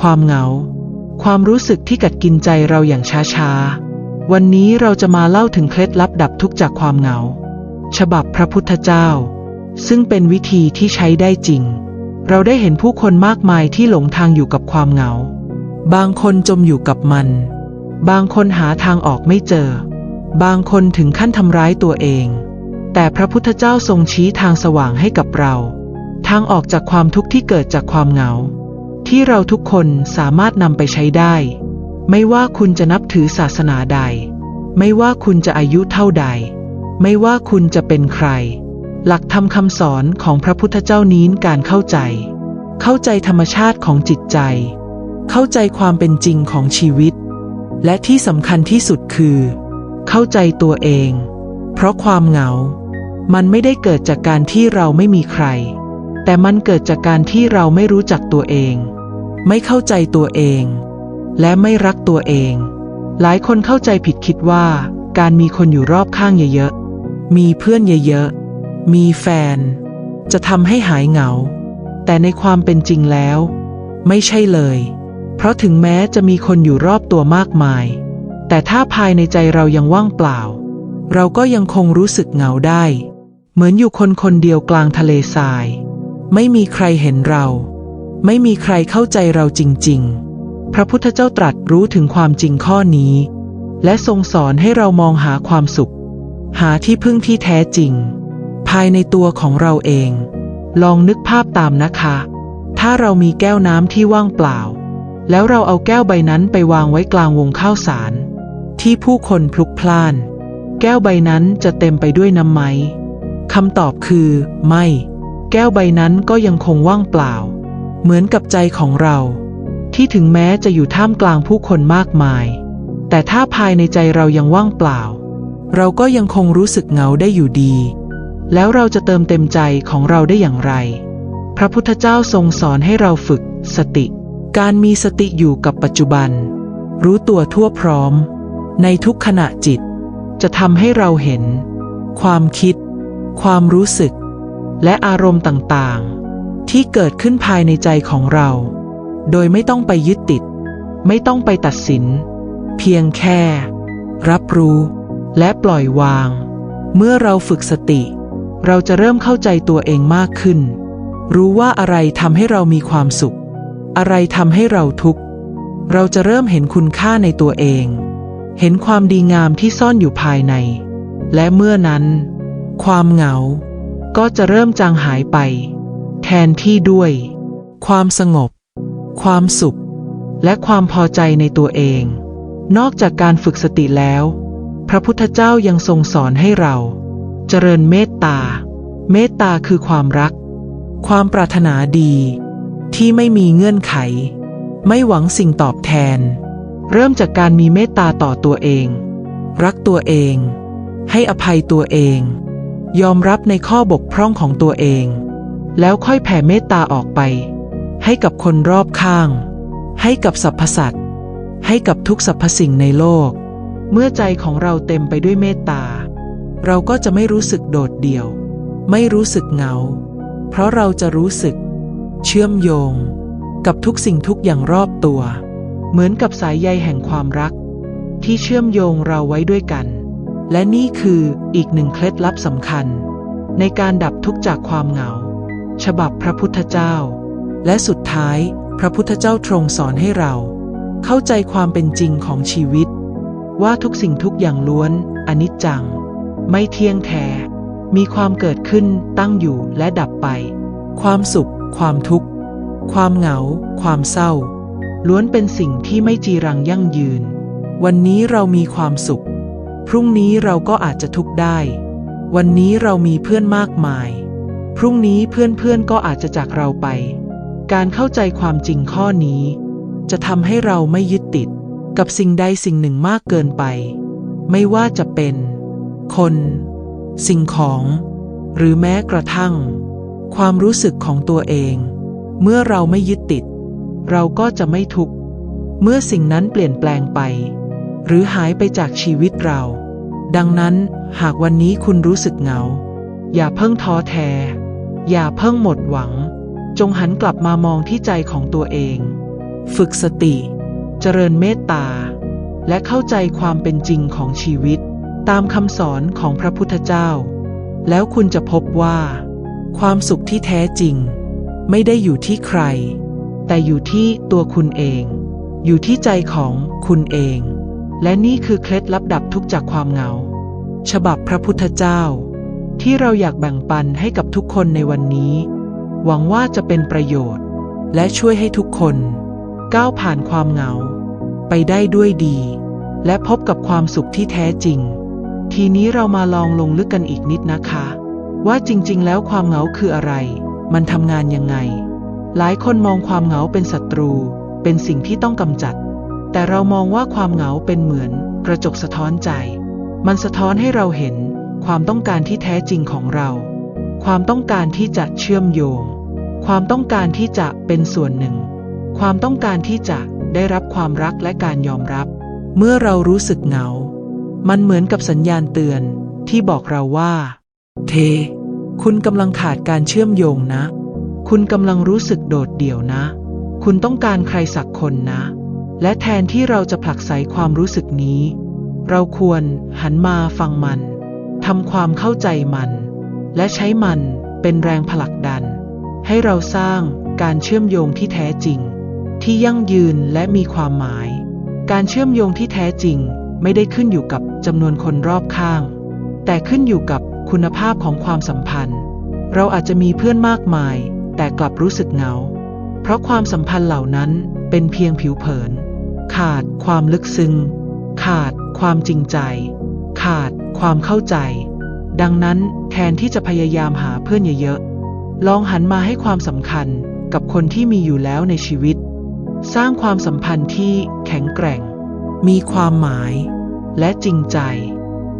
ความเหงา ความรู้สึกที่กัดกินใจเราอย่างช้าๆ วันนี้เราจะมาเล่าถึงเคล็ดลับดับทุกข์จากความเหงา ฉบับพระพุทธเจ้า ซึ่งเป็นวิธีที่ใช้ได้จริง เราได้เห็นผู้คนมากมายที่หลงทางอยู่กับความเหงา บางคนจมอยู่กับมัน บางคนหาทางออกไม่เจอ บางคนถึงขั้นทำร้ายตัวเอง แต่พระพุทธเจ้าทรงชี้ทางสว่างให้กับเรา ทางออกจากความทุกข์ที่เกิดจากความเหงา ที่เราทุกคนสามารถนำไปใช้ได้ ไม่ว่าคุณจะนับถือศาสนาใด ไม่ว่าคุณจะอายุเท่าใด ไม่ว่าคุณจะเป็นใคร หลักธรรมคำสอนของพระพุทธเจ้านี้การเข้าใจ เข้าใจธรรมชาติของจิตใจ เข้าใจความเป็นจริงของชีวิต และที่สำคัญที่สุดคือ เข้าใจตัวเอง เพราะความเหงา มันไม่ได้เกิดจากการที่เราไม่มีใครแต่มันเกิดจากการที่เราไม่รู้จักตัวเอง ไม่เข้าใจตัวเอง และไม่รักตัวเอง หลายคนเข้าใจผิดคิดว่า การมีคนอยู่รอบข้างเยอะๆ มีเพื่อนเยอะๆ มีแฟน จะทำให้หายเหงา แต่ในความเป็นจริงแล้ว ไม่ใช่เลย เพราะถึงแม้จะมีคนอยู่รอบตัวมากมาย แต่ถ้าภายในใจเรายังว่างเปล่า เราก็ยังคงรู้สึกเหงาได้ เหมือนอยู่คนคนเดียวกลางทะเลทราย ไม่มีใครเห็นเรา ไม่มีใครเข้าใจเราจริง ๆ พระพุทธเจ้าตรัสรู้ถึงความจริงข้อนี้ และทรงสอนให้เรามองหาความสุข หาที่พึ่งที่แท้จริง ภายในตัวของเราเอง ลองนึกภาพตามนะคะ ถ้าเรามีแก้วน้ำที่ว่างเปล่า แล้วเราเอาแก้วใบนั้นไปวางไว้กลางวงข้าวสาร ที่ผู้คนพลุกพล่าน แก้วใบนั้นจะเต็มไปด้วยน้ำไหมคำตอบคือ ไม่ แก้วใบนั้นก็ยังคงว่างเปล่า เหมือนกับใจของเรา ที่ถึงแม้จะอยู่ท่ามกลางผู้คนมากมาย แต่ถ้าภายในใจเรายังว่างเปล่า เราก็ยังคงรู้สึกเหงาได้อยู่ดี แล้วเราจะเติมเต็มใจของเราได้อย่างไร พระพุทธเจ้าทรงสอนให้เราฝึก สติ การมีสติอยู่กับปัจจุบัน รู้ตัวทั่วพร้อม ในทุกขณะจิต จะทำให้เราเห็น ความคิด ความรู้สึก และอารมณ์ต่างๆ ที่เกิดขึ้นภายในใจของเรา โดยไม่ต้องไปยึดติด ไม่ต้องไปตัดสิน เพียงแค่ รับรู้และปล่อยวาง เมื่อเราฝึกสติ เราจะเริ่มเข้าใจตัวเองมากขึ้น รู้ว่าอะไรทำให้เรามีความสุข อะไรทำให้เราทุกข์ เราจะเริ่มเห็นคุณค่าในตัวเอง เห็นความดีงามที่ซ่อนอยู่ภายใน และเมื่อนั้น ความเหงา ก็จะเริ่มจางหายไป แทนที่ด้วย ความสงบ ความสุข และความพอใจในตัวเอง นอกจากการฝึกสติแล้ว พระพุทธเจ้ายังทรงสอนให้เรา เจริญเมตตา เมตตาคือความรัก ความปรารถนาดี ที่ไม่มีเงื่อนไข ไม่หวังสิ่งตอบแทน เริ่มจากการมีเมตตาต่อตัวเอง รักตัวเอง ให้อภัยตัวเอง ยอมรับในข้อบกพร่องของตัวเอง แล้วค่อยแผ่เมตตาออกไป ให้กับคนรอบข้าง ให้กับสรรพสัตว์ให้กับทุกสรรพสิ่งในโลก เมื่อใจของเราเต็มไปด้วยเมตตา เราก็จะไม่รู้สึกโดดเดี่ยว ไม่รู้สึกเหงา เพราะเราจะรู้สึก เชื่อมโยง กับทุกสิ่งทุกอย่างรอบตัว เหมือนกับสายใยแห่งความรัก ที่เชื่อมโยงเราไว้ด้วยกัน และนี่คืออีกหนึ่งเคล็ดลับสำคัญ ในการดับทุกข์จากความเหงา ฉบับพระพุทธเจ้า และสุดท้ายพระพุทธเจ้าตรงสอนให้เรา เข้าใจความเป็นจริงของชีวิต ว่าทุกสิ่งทุกอย่างล้วนอนิจจัง ไม่เที่ยงแท้มีความเกิดขึ้นตั้งอยู่และดับไป ความสุข ความทุกข์ ความเหงา ความเศร้า ล้วนเป็นสิ่งที่ไม่จีรังยั่งยืน วันนี้เรามีความสุข พรุ่งนี้เราก็อาจจะทุกข์ได้ วันนี้เรามีเพื่อนมากมาย พรุ่งนี้เพื่อนๆก็อาจจะจากเราไป การเข้าใจความจริงข้อนี้ จะทำให้เราไม่ยึดติดกับสิ่งใดสิ่งหนึ่งมากเกินไป ไม่ว่าจะเป็น คน สิ่งของ หรือแม้กระทั่ง ความรู้สึกของตัวเอง เมื่อเราไม่ยึดติด เราก็จะไม่ทุกข์เมื่อสิ่งนั้นเปลี่ยนแปลงไป หรือหายไปจากชีวิตเรา ดังนั้นหากวันนี้คุณรู้สึกเหงา อย่าเพิ่งท้อแท้ อย่าเพิ่งหมดหวัง จงหันกลับมามองที่ใจของตัวเอง ฝึกสติ เจริญเมตตา และเข้าใจความเป็นจริงของชีวิต ตามคำสอนของพระพุทธเจ้า แล้วคุณจะพบว่า ความสุขที่แท้จริง ไม่ได้อยู่ที่ใคร แต่อยู่ที่ตัวคุณเอง อยู่ที่ใจของคุณเอง และนี่คือเคล็ดลับดับทุกข์จากความเหงา ฉบับพระพุทธเจ้า ที่เราอยากแบ่งปันให้กับทุกคนในวันนี้ หวังว่าจะเป็นประโยชน์ และช่วยให้ทุกคน ก้าวผ่านความเหงา ไปได้ด้วยดี และพบกับความสุขที่แท้จริง ทีนี้เรามาลองลงลึกกันอีกนิดนะคะ ว่าจริง ๆ แล้วความเหงาคืออะไร มันทำงานยังไง หลายคนมองความเหงาเป็นศัตรู เป็นสิ่งที่ต้องกำจัด แต่เรามองว่าความเหงาเป็นเหมือน กระจกสะท้อนใจ มันสะท้อนให้เราเห็น ความต้องการที่แท้จริงของเรา ความต้องการที่จะเชื่อมโยง ความต้องการที่จะเป็นส่วนหนึ่ง ความต้องการที่จะได้รับความรักและการยอมรับ เมื่อเรารู้สึกเหงา มันเหมือนกับสัญญาณเตือนที่บอกเราว่า เท คุณกำลังขาดการเชื่อมโยงนะ คุณกำลังรู้สึกโดดเดี่ยวนะ คุณต้องการใครสักคนนะ และแทนที่เราจะผลักไสความรู้สึกนี้ เราควรหันมาฟังมัน ทำความเข้าใจมัน และใช้มันเป็นแรงผลักดัน ให้เราสร้างการเชื่อมโยงที่แท้จริง ที่ยั่งยืนและมีความหมาย การเชื่อมโยงที่แท้จริงไม่ได้ขึ้นอยู่กับจำนวนคนรอบข้าง แต่ขึ้นอยู่กับคุณภาพของความสัมพันธ์ เราอาจจะมีเพื่อนมากมาย แต่กลับรู้สึกเหงา เพราะความสัมพันธ์เหล่านั้นเป็นเพียงผิวเผิน ขาดความลึกซึ้งขาดความจริงใจ ขาดความเข้าใจ ดังนั้นแทนที่จะพยายามหาเพื่อนเยอะๆ ลองหันมาให้ความสำคัญกับคนที่มีอยู่แล้วในชีวิต สร้างความสัมพันธ์ที่แข็งแกร่ง มีความหมาย และจริงใจ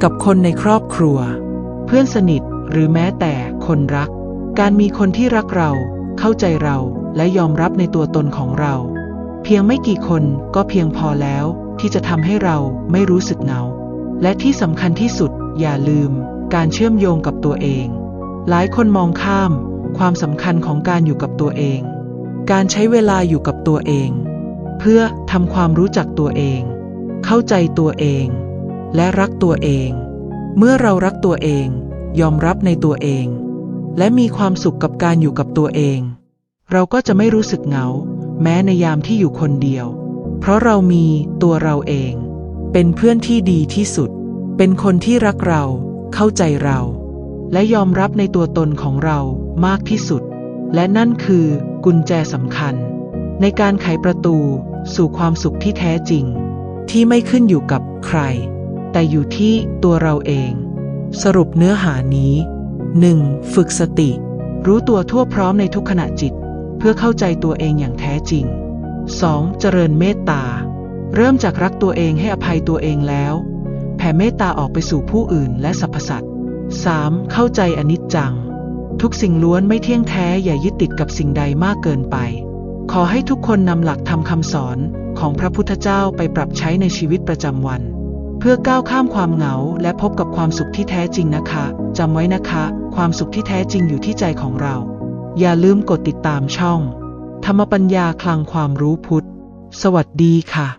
กับคนในครอบครัว เพื่อนสนิทหรือแม้แต่คนรัก การมีคนที่รักเรา เข้าใจเราและยอมรับในตัวตนของเรา เพียงไม่กี่คนก็เพียงพอแล้วที่จะทำให้เราไม่รู้สึกเหงา และที่สำคัญที่สุด อย่าลืม การเชื่อมโยงกับตัวเอง หลายคนมองข้าม ความสำคัญของการอยู่กับตัวเอง การใช้เวลาอยู่กับตัวเอง เพื่อทำความรู้จักตัวเอง เข้าใจตัวเอง และรักตัวเอง เมื่อเรารักตัวเอง ยอมรับในตัวเอง และมีความสุขกับการอยู่กับตัวเอง เราก็จะไม่รู้สึกเหงา แม้ในยามที่อยู่คนเดียว เพราะเรามีตัวเราเอง เป็นเพื่อนที่ดีที่สุด เป็นคนที่รักเรา เข้าใจเรา และยอมรับในตัวตนของเรามากที่สุด และนั่นคือกุญแจสำคัญ ในการไขประตูสู่ความสุขที่แท้จริง ที่ไม่ขึ้นอยู่กับใคร แต่อยู่ที่ตัวเราเอง สรุปเนื้อหานี้ 1. ฝึกสติ รู้ตัวทั่วพร้อมในทุกขณะจิต เพื่อเข้าใจตัวเองอย่างแท้จริง 2. เจริญเมตตา เริ่มจากรักตัวเองให้อภัยตัวเองแล้ว แผ่เมตตาออกไปสู่ผู้อื่นและสรรพสัตว์ 3. เข้าใจอนิจจัง ทุกสิ่งล้วนไม่เที่ยงแท้อย่ายึดติดกับสิ่งใดมากเกินไป ขอให้ทุกคนนำหลักธรรมคำสอนของพระพุทธเจ้าไปปรับใช้ในชีวิตประจำวัน เพื่อก้าวข้ามความเหงาและพบกับความสุขที่แท้จริงนะคะจำไว้นะคะ ความสุขที่แท้จริงอยู่ที่ใจของเรา อย่าลืมกดติดตามช่อง ธรรมปัญญาคลังความรู้พุทธ สวัสดีค่ะ